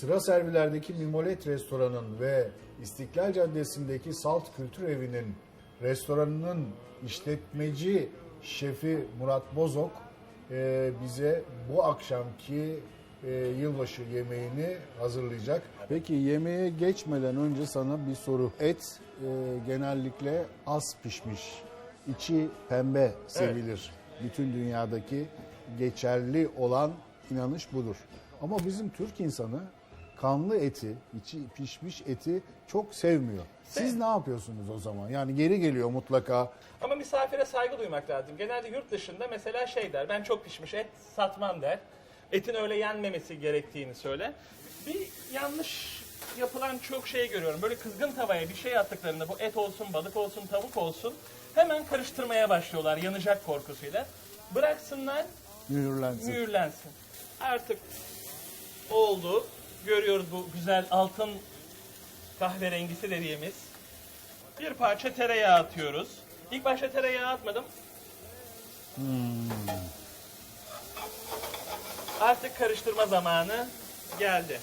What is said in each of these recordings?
Sıra servilerdeki Mimolet Restoran'ın ve İstiklal Caddesi'ndeki Salt Kültür Evi'nin restoranının işletmeci şefi Murat Bozok e, bize bu akşamki e, yılbaşı yemeğini hazırlayacak. Peki yemeğe geçmeden önce sana bir soru. Et e, genellikle az pişmiş, içi pembe sevilir. Bütün dünyadaki geçerli olan inanış budur. Ama bizim Türk insanı kanlı eti, içi pişmiş eti çok sevmiyor. Siz ne yapıyorsunuz o zaman? Yani geri geliyor mutlaka. Ama misafire saygı duymak lazım. Genelde yurt dışında mesela şey der, ben çok pişmiş et satmam der. Etin öyle yenmemesi gerektiğini söyler. Bir yanlış yapılan çok şey görüyorum. Böyle kızgın tavaya bir şey attıklarında bu et olsun, balık olsun, tavuk olsun hemen karıştırmaya başlıyorlar yanacak korkusuyla. Bıraksınlar Mühürlensin. mühürlensin. Artık oldu. Görüyoruz bu güzel altın kahverengisi dediğimiz. Bir parça tereyağı atıyoruz. İlk başta tereyağı atmadım. Artık karıştırma zamanı geldi.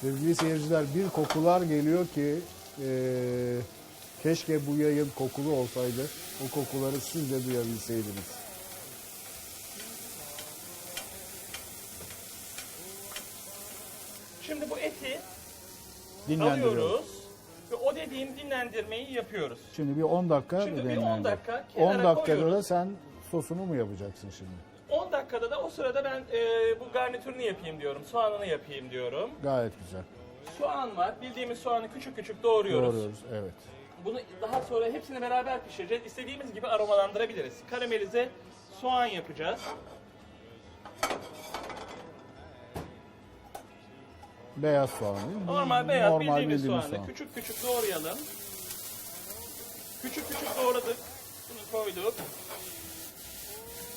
Sevgili seyirciler bir kokular geliyor ki e, keşke bu yayın kokulu olsaydı. O kokuları siz de duyabilseydiniz. Şimdi bu eti alıyoruz ve o dediğim dinlendirmeyi yapıyoruz. Şimdi bir 10 dakika Şimdi bir dinlendir. 10 dakika 10 kenara dakikada da koyuyoruz. sen sosunu mu yapacaksın şimdi? 10 dakikada da o sırada ben e, bu garnitürünü yapayım diyorum. Soğanını yapayım diyorum. Gayet güzel. Soğan var. Bildiğimiz soğanı küçük küçük doğruyoruz. Doğruyoruz. Evet. Bunu daha sonra hepsini beraber pişireceğiz. İstediğimiz gibi aromalandırabiliriz. Karamelize soğan yapacağız. Beyaz soğan değil mi? Normal beyaz Normal bildiğimiz, soğanı soğan. küçük küçük doğrayalım. Küçük küçük doğradık. Bunu koyduk.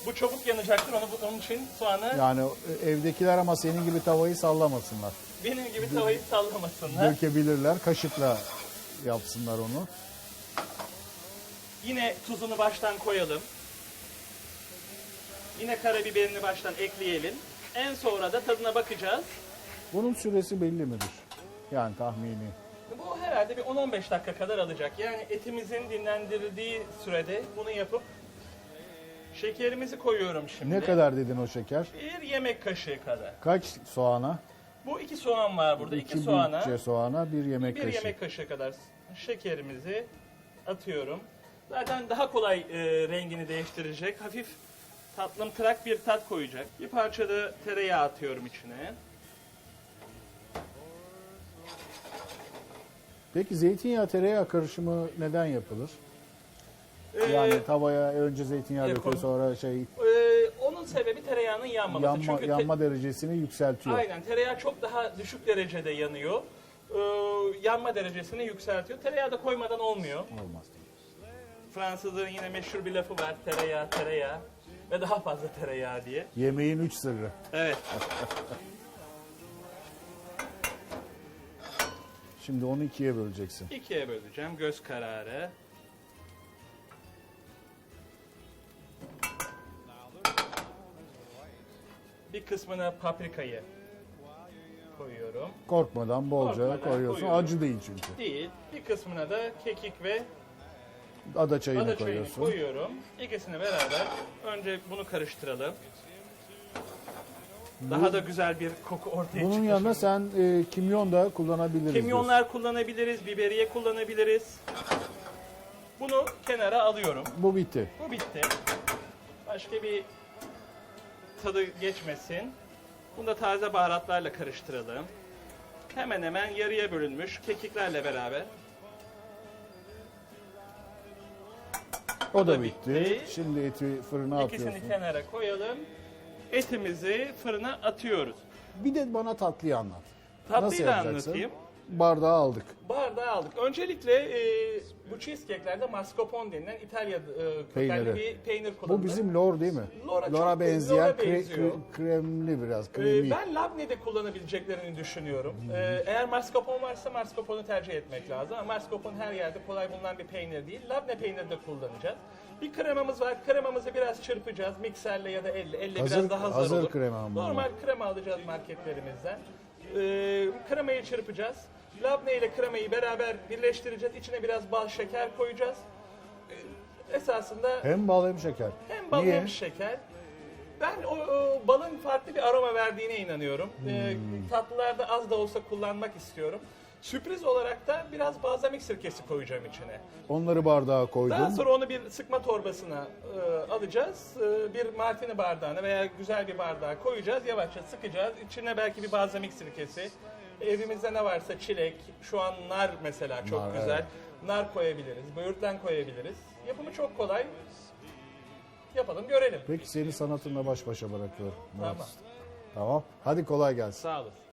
Bu çabuk yanacaktır. Onu, onun için soğanı Yani evdekiler ama senin gibi tavayı sallamasınlar. benim gibi tavayı sallamasınlar. Dökebilirler. Kaşıkla yapsınlar onu. Yine tuzunu baştan koyalım. Yine karabiberini baştan ekleyelim. En sonra da tadına bakacağız. Bunun süresi belli midir? Yani tahmini. Bu herhalde bir 10-15 dakika kadar alacak. Yani etimizin dinlendirildiği sürede bunu yapıp şekerimizi koyuyorum şimdi. Ne kadar dedin o şeker? Bir yemek kaşığı kadar. Kaç soğana? Bu iki soğan var burada. iki, İki soğana büyükçe soğana bir yemek bir kaşığı. yemek kaşığı kadar şekerimizi atıyorum. Zaten daha kolay e, rengini değiştirecek. Hafif tatlımtırak bir tat koyacak. Bir parça da tereyağı atıyorum içine. Peki zeytinyağı tereyağı karışımı neden yapılır? Ee, Yani tavaya önce zeytinyağı Yok, döküyor sonra şey e, onun sebebi tereyağının yanmaması. yanma, Çünkü te- yanma derecesini yükseltiyor. Aynen tereyağı çok daha düşük derecede yanıyor. Ee, yanma derecesini yükseltiyor. Tereyağı da koymadan olmuyor. Olmaz. Fransızların yine meşhur bir lafı var. Tereyağı, tereyağı ve daha fazla tereyağı diye. Yemeğin üç sırrı. Evet. Şimdi onu ikiye böleceksin. ikiye böleceğim göz kararı. Bir kısmına paprikayı koyuyorum. Korkmadan bolca Korkmadan koyuyorsun. koyuyorum. Acı değil çünkü. Değil. Bir kısmına da kekik ve Ada çayını ada çayını koyuyorsun. koyuyorum. İkisini beraber önce bunu karıştıralım. Daha da güzel bir koku ortaya Bunun çıkıyor. yanında sen e, kimyon da kullanabiliriz. Kimyonlar kullanabiliriz, biberiye kullanabiliriz. Bunu kenara alıyorum. diyorsun. Bu bitti. Bu bitti. Başka bir tadı geçmesin. Bunu da taze baharatlarla karıştıralım. Hemen hemen yarıya bölünmüş kekiklerle beraber. O da da bitti. bitti. Şimdi eti fırına İkisini atıyorsun. kenara koyalım. Etimizi fırına atıyoruz. Bir de bana tatlıyı anlat. Tatlıyı Nasıl da yapacaksın? anlatayım. Bardağı aldık. Bardağı aldık. Öncelikle e, bu cheesecake'lerde mascarpone denilen İtalya e, kökenli Peyniri. bir peynir kullanılır. Bu bizim lor değil mi? Lora çok- Lora benzeyen Lora kre- benziyor. kre- kremli biraz Ee, kremi. ben labne de kullanabileceklerini düşünüyorum. Ee, eğer mascarpone varsa mascarpone'u tercih etmek lazım. Ama mascarpone her yerde kolay bulunan bir peynir değil. Labne peyniri de kullanacağız. Bir kremamız var. Kremamızı biraz çırpacağız. Mikserle ya da elle. Elle Hazır- biraz daha zor hazır olur. krema. Normal krema alacağız marketlerimizden. Ee, kremayı çırpacağız. Labne ile kremayı beraber birleştireceğiz. İçine biraz bal şeker koyacağız. Ee, esasında Hem bal hem şeker. hem bal Niye? hem şeker. Ben o, o balın farklı bir aroma verdiğine inanıyorum. Ee, Hmm. tatlılarda az da olsa kullanmak istiyorum. Sürpriz olarak da biraz balzamik sirkesi koyacağım içine. Onları bardağa koydum. Daha sonra onu bir sıkma torbasına e, alacağız. E, bir martini bardağına veya güzel bir bardağa koyacağız. Yavaşça sıkacağız. İçine belki bir balzamik sirkesi. Evimizde ne varsa çilek, şu an nar mesela çok Nar, güzel. Nar koyabiliriz, böğürtlen koyabiliriz. Yapımı çok kolay. Yapalım görelim. Peki seni sanatınla baş başa bırakıyorum. Murat. Tamam. Tamam. Hadi kolay gelsin. Sağ olun.